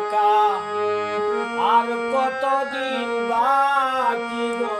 টাকা। আর কতদিন বাকি গো?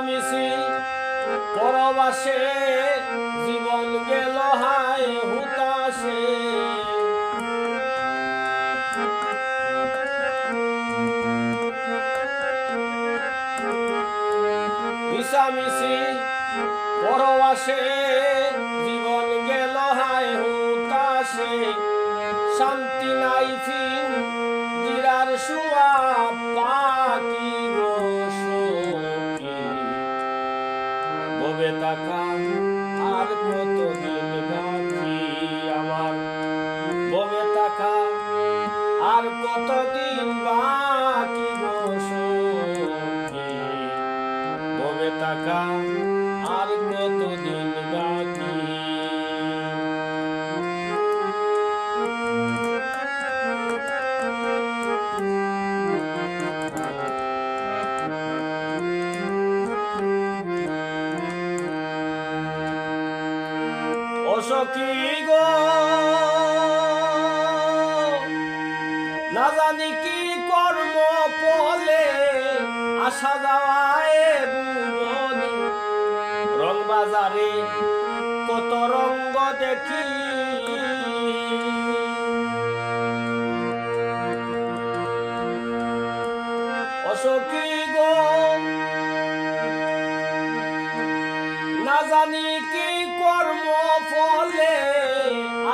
মিশামিশি পরবাসে জীবন গেল হায় হুতাশে। মিশামিশি পরবাসে জীবন গেল হায় হুতাশে। শান্তি নাই ফিন জিরার শুয়া পাকি টাকা আর কতদিন বাকি আমার আর কত দিন বাকি আর কত সখী গো? না জানি কি কর্ম পলে আসা যাওয়ায় বুবনি রং বাজারে কত রঙ্গ দেখি। ও সখী গো? না জানি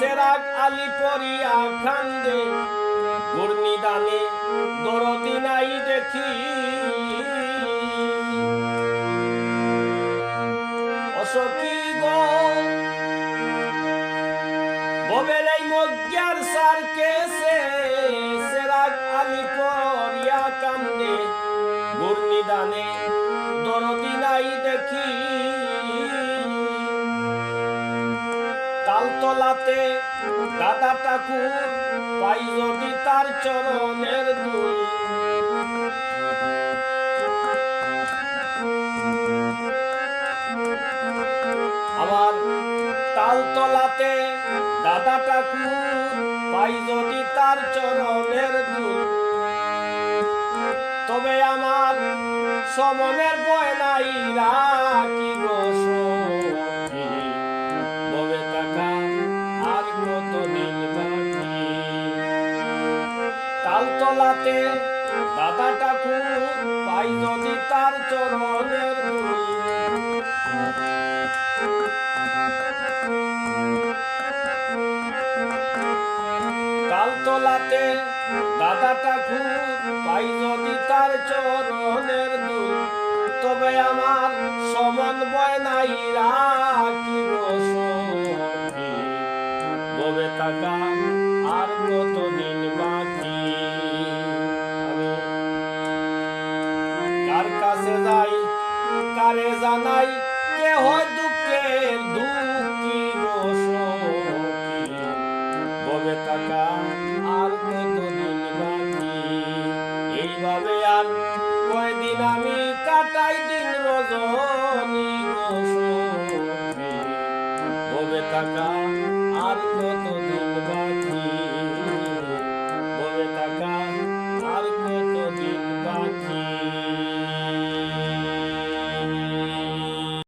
সেরাক আলী পরিয়া খান্দে। গুর্নিদানে দরদি নাই দেখি। অসকি গো, ববেলাই মজ্ঞার সার কেসে সেরাক আলী পরিয়া কান্দে গুর্নিদানে দরদি নাই দেখি। তালতলাতে দাদা ঠাকুর পাই যদি তার চরণের আমার তালতলাতে দাদা ঠাকুর তার চরণের তবে আমার সমনের বয় নাই রাখি গো তালতলাতে দাদা ঠাকুর পাই যদি তার চরণের দুল তালতলাতে দাদা ঠাকুর পাই যদি তার চরণের তবে আমার সমান বয় নাই রাখি।